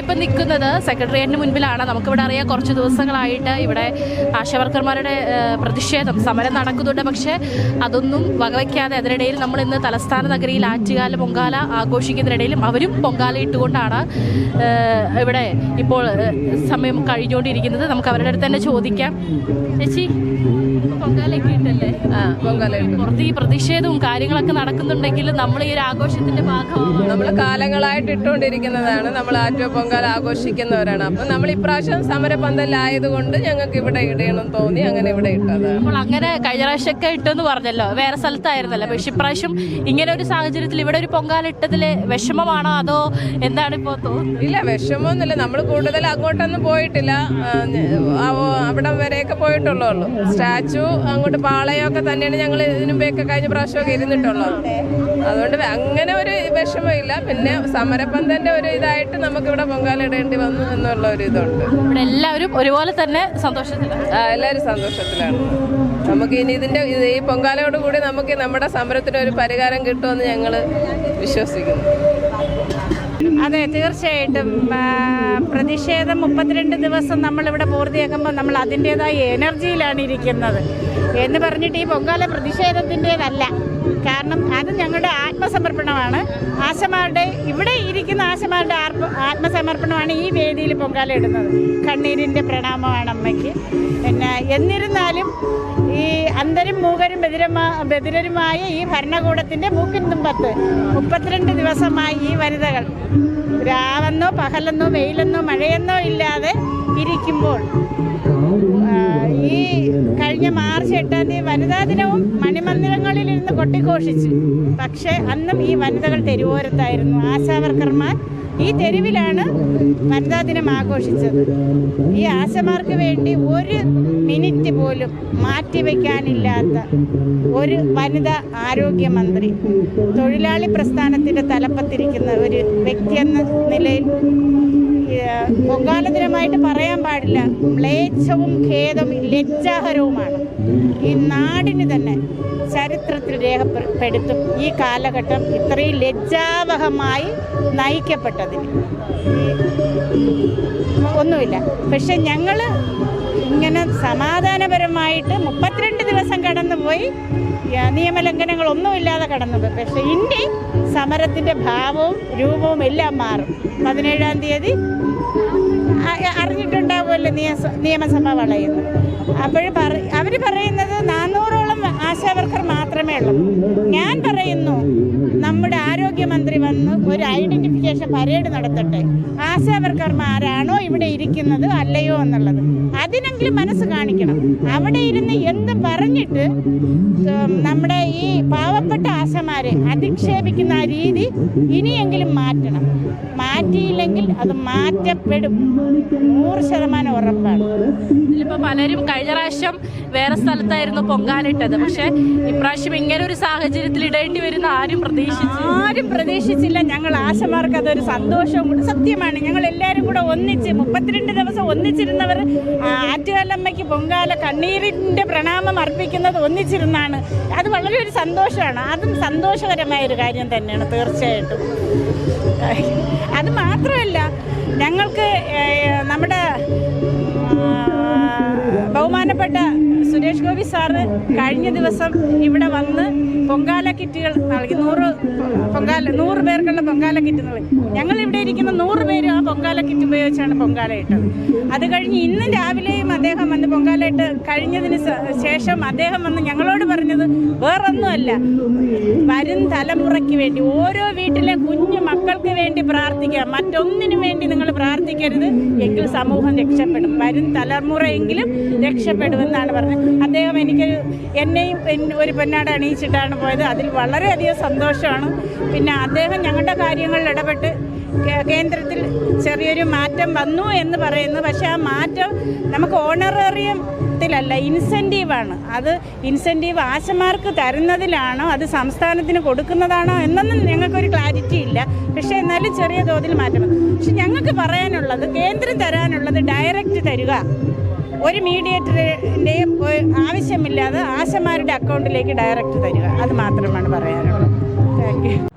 ഞാനിപ്പോൾ നിൽക്കുന്നത് സെക്രട്ടേറിയറ്റിന് മുൻപിലാണ്. നമുക്കിവിടെ അറിയാം കുറച്ച് ദിവസങ്ങളായിട്ട് ഇവിടെ ആശാവർക്കർമാരുടെ പ്രതിഷേധം സമരം നടക്കുന്നുണ്ട്. പക്ഷേ അതൊന്നും വകവയ്ക്കാതെ അതിനിടയിൽ നമ്മൾ ഇന്ന് തലസ്ഥാന നഗരിയിൽ ആറ്റുകാല പൊങ്കാല ആഘോഷിക്കുന്നതിനിടയിലും അവരും പൊങ്കാല ഇട്ടുകൊണ്ടാണ് ഇവിടെ ഇപ്പോൾ സമയം കഴിഞ്ഞുകൊണ്ടിരിക്കുന്നത്. നമുക്ക് അവരുടെ അടുത്ത് തന്നെ ചോദിക്കാം. ചേച്ചി പൊങ്കാലയൊക്കെ ഇട്ടല്ലേ? പുറത്ത് ഈ പ്രതിഷേധവും കാര്യങ്ങളൊക്കെ നടക്കുന്നുണ്ടെങ്കിലും നമ്മൾ ഈ ഒരു ആഘോഷത്തിന്റെ ഭാഗമാണ്? നമ്മൾ കാലങ്ങളായിട്ട് ഇട്ടുകൊണ്ടിരിക്കുന്നതാണ്. നമ്മൾ ആറ്റോ പൊങ്കാല ആഘോഷിക്കുന്നവരാണ്. അപ്പം നമ്മൾ ഇപ്രാവശ്യം സമരപന്തലായതുകൊണ്ട് ഞങ്ങൾക്ക് ഇവിടെ ഇടണം തോന്നി അങ്ങനെ ഇവിടെ ഇട്ടത് അപ്പോൾ അങ്ങനെ കഴിഞ്ഞ പ്രാവശ്യമൊക്കെ ഇട്ടെന്ന് പറഞ്ഞല്ലോ. വേറെ സ്ഥലത്തായിരുന്നല്ലോ. പക്ഷെ ഇപ്രാവശ്യം ഇങ്ങനെ ഒരു സാഹചര്യത്തിൽ ഇവിടെ ഒരു പൊങ്കാല ഇട്ടതിൽ വിഷമമാണോ അതോ എന്താണ് ഇപ്പോ തോന്നുന്നത്? ഇല്ല വിഷമമൊന്നുമില്ല. നമ്മൾ കൂടുതൽ അങ്ങോട്ടൊന്നും പോയിട്ടില്ല. അവിടം വരെയൊക്കെ പോയിട്ടുള്ളൂ സ്റ്റാച്ചു അങ്ങോട്ട് പാളയൊക്കെ തന്നെയാണ് ഞങ്ങൾ ഇതിനു മുമ്പേയൊക്കെ കഴിഞ്ഞ പ്രാവശ്യമൊക്കെ ഇരുന്നിട്ടുള്ളത്. അതുകൊണ്ട് അങ്ങനെ ഒരു വിഷമമില്ല. പിന്നെ സമരപന്തന്റെ ഒരു ഇതായിട്ട് നമുക്കിവിടെ പൊങ്കാല ഇടേണ്ടി വന്നു എന്നുള്ള ഒരു ഇതുണ്ട്. ഇവിടെ എല്ലാവരും ഒരുപോലെ തന്നെ സന്തോഷത്തിലാണ് ആ, എല്ലാവരും സന്തോഷത്തിലാണ്. നമുക്ക് ഇനി ഇതിന്റെ ഇത് ഈ പൊങ്കാലയോട് കൂടി നമുക്ക് നമ്മുടെ സമരത്തിന് ഒരു പരിഹാരം കിട്ടുമെന്ന് ഞങ്ങൾ വിശ്വസിക്കുന്നു. അതെ തീർച്ചയായിട്ടും. ആ, പ്രതിഷേധം മുപ്പത്തിരണ്ട് ദിവസം നമ്മളിവിടെ പൂർത്തിയാക്കുമ്പോൾ നമ്മൾ അതിന്റെതായ എനർജിയിലാണ് ഇരിക്കുന്നത്. എന്ന് പറഞ്ഞിട്ട് ഈ പൊങ്കാല പ്രതിഷേധത്തിന്റെതല്ല. കാരണം അത് ഞങ്ങളുടെ ആത്മസമർപ്പണമാണ്. ആശമാരുടെ ഇവിടെ ഇരിക്കുന്ന ആശമാരുടെ ആത്മസമർപ്പണമാണ് ഈ വേദിയിൽ പൊങ്കാല ഇടുന്നത്. കണ്ണീരിന്റെ പ്രണാമമാണ് അമ്മയ്ക്ക്. പിന്നെ എന്നിരുന്നാലും ഈ അന്തരും മൂകരും ബദിരമാ ബദിരരുമായ ഈ ഭരണകൂടത്തിന്റെ മൂക്കിൻ തുമ്പത്ത് മുപ്പത്തിരണ്ട് ദിവസമായി ഈ വനിതകൾ രാവെന്നോ പകലെന്നോ വെയിലെന്നോ മഴയെന്നോ ഇല്ലാതെ ഇരിക്കുമ്പോൾ ഈ കഴിഞ്ഞ മാർച്ച് എട്ടാം തീയതി വനിതാ ദിനവും മണിമന്ദിരങ്ങളിലിരുന്ന് കൊട്ടിഘോഷിച്ചു. പക്ഷേ അന്നും ഈ വനിതകൾ തെരുവോരത്തായിരുന്നു. ആശാവർക്കർമാർ ഈ തെരുവിലാണ് വനിതാ ദിനം ആഘോഷിച്ചത്. ഈ ആശമാർക്ക് വേണ്ടി ഒരു മിനിറ്റ് പോലും മാറ്റിവെക്കാനില്ലാത്ത ഒരു വനിതാ ആരോഗ്യമന്ത്രി തൊഴിലാളി പ്രസ്ഥാനത്തിന്റെ തലപ്പത്തിരിക്കുന്ന ഒരു വ്യക്തി എന്ന നിലയിൽ പൊങ്കാല ദിനമായിട്ട് പറയാൻ പാടില്ല. മ്ലേച്ഛവും ഖേദവും ലജ്ജാഹരവുമാണ്. ഈ നാടിന് തന്നെ ചരിത്രത്തിൽ രേഖപ്പെടുത്തും ഈ കാലഘട്ടം ഇത്രയും ലജ്ജാവഹമായി നയിക്കപ്പെട്ടതിന്. ഒന്നുമില്ല. പക്ഷെ ഞങ്ങൾ ഇങ്ങനെ സമാധാനപരമായിട്ട് മുപ്പത്തിരണ്ട് ദിവസം കടന്നുപോയി. നിയമലംഘനങ്ങളൊന്നുമില്ലാതെ കടന്നുപോയി. പക്ഷെ ഇനി സമരത്തിന്റെ ഭാവവും രൂപവും എല്ലാം മാറും. പതിനേഴാം തീയതി അറിഞ്ഞിട്ടുണ്ടാവുമല്ലോ നിയമസ നിയമസഭ വളയുന്നു അപ്പോൾ അവർ പറയുന്നത് ഉള്ളൂ ഞാൻ പറയുന്നു നമ്മുടെ ആരോഗ്യമന്ത്രി വന്ന് ഒരു ഐഡന്റിഫിക്കേഷൻ പരേഡ് നടത്തട്ടെ. ആശാവർക്കർമാരാണോ ഇവിടെ ഇരിക്കുന്നത് അല്ലയോ എന്നുള്ളത്. അതിനെങ്കിലും മനസ്സ് കാണിക്കണം. അവിടെ ഇരുന്ന് എന്ത് പറഞ്ഞിട്ട് നമ്മുടെ ഈ പാവപ്പെട്ട ആശമാരെ അധിക്ഷേപിക്കുന്ന രീതി ഇനിയെങ്കിലും മാറ്റണം. മാറ്റിയില്ലെങ്കിൽ അത് മാറ്റപ്പെടും. നൂറ് ശതമാനം ഉറപ്പാണ്. ഇതിലിപ്പോ പലരും കഴിഞ്ഞ പ്രാവശ്യം വേറെ സ്ഥലത്തായിരുന്നു പൊങ്കാലിട്ടത്. പക്ഷെ ഇപ്രാവശ്യം ഇങ്ങനെ ഒരു സാഹചര്യത്തിൽ ഇടേണ്ടി വരുന്ന ആരും പ്രതീക്ഷിച്ചു ആരും പ്രതീക്ഷിച്ചില്ല. ഞങ്ങൾ ആശമാർക്ക് അതൊരു സന്തോഷവും കൂടി സത്യമാണ്. ഞങ്ങൾ എല്ലാവരും കൂടെ ഒന്നിച്ച് മുപ്പത്തിരണ്ട് ദിവസം ഒന്നിച്ചിരുന്നവർ ആറ്റുകാലമ്മയ്ക്ക് പൊങ്കാല കണ്ണീരിന്റെ പ്രണാമം അർപ്പിക്കുന്നത് ഒന്നിച്ചിരുന്നാണ്. അത് വളരെ ഒരു സന്തോഷമാണ്. അതും സന്തോഷകരമായ ഒരു കാര്യം തന്നെയാണ് തീർച്ചയായിട്ടും. അത് മാത്രമല്ല ഞങ്ങൾക്ക് നമ്മുടെ ബഹുമാനപ്പെട്ട സുരേഷ് ഗോപി സാറ് കഴിഞ്ഞ ദിവസം ഇവിടെ വന്ന് പൊങ്കാല കിറ്റുകൾ നൽകി. നൂറ് പൊങ്കാല നൂറ് പേർക്കുള്ള പൊങ്കാല കിറ്റ് നൽകി. ഞങ്ങൾ ഇവിടെ ഇരിക്കുന്ന നൂറ് പേരും ആ പൊങ്കാല കിറ്റ് ഉപയോഗിച്ചാണ് പൊങ്കാല ഇട്ടത്. അത് കഴിഞ്ഞ് ഇന്ന് രാവിലെയും അദ്ദേഹം വന്ന് പൊങ്കാല ഇട്ട് കഴിഞ്ഞതിന് ശേഷം അദ്ദേഹം വന്ന് ഞങ്ങളോട് പറഞ്ഞത് വേറൊന്നുമല്ല. വരും തലമുറയ്ക്ക് വേണ്ടി ഓരോ വീട്ടിലെ കുഞ്ഞു മക്കൾക്ക് വേണ്ടി പ്രാർത്ഥിക്കുക. മറ്റൊന്നിനു വേണ്ടി നിങ്ങൾ പ്രാർത്ഥിക്കരുത്. എങ്കിൽ സമൂഹം രക്ഷപ്പെടും. വരും തലമുറയെങ്കിലും രക്ഷപ്പെടുമെന്നാണ് പറഞ്ഞത്. അദ്ദേഹം എനിക്ക് എന്നെയും ഒരു പെണ്ണാട് അണിയിച്ചിട്ടാണ് പോയത്. അതിൽ വളരെയധികം സന്തോഷമാണ്. പിന്നെ അദ്ദേഹം ഞങ്ങളുടെ കാര്യങ്ങളിൽ ഇടപെട്ട് കേന്ദ്രത്തിൽ ചെറിയൊരു മാറ്റം വന്നു എന്ന് പറയുന്നു. പക്ഷേ ആ മാറ്റം നമുക്ക് ഓണറേറിയത്തിലല്ല ഇൻസെന്റീവാണ്. അത് ഇൻസെന്റീവ് ആശമാർക്ക് തരുന്നതിലാണോ അത് സംസ്ഥാനത്തിന് കൊടുക്കുന്നതാണോ എന്നൊന്നും ഞങ്ങൾക്കൊരു ക്ലാരിറ്റി ഇല്ല. പക്ഷേ എന്നാലും ചെറിയ തോതിൽ മാറ്റം. പക്ഷെ ഞങ്ങൾക്ക് പറയാനുള്ളത് കേന്ദ്രം തരാനുള്ളത് ഡയറക്റ്റ് തരിക. ഒരു മീഡിയേറ്ററിന്റെയും ആവശ്യമില്ലാതെ ആശമാരുടെ അക്കൗണ്ടിലേക്ക് ഡയറക്റ്റ് തരിക. അത് മാത്രമാണ് പറയാനുള്ളത്. Thank you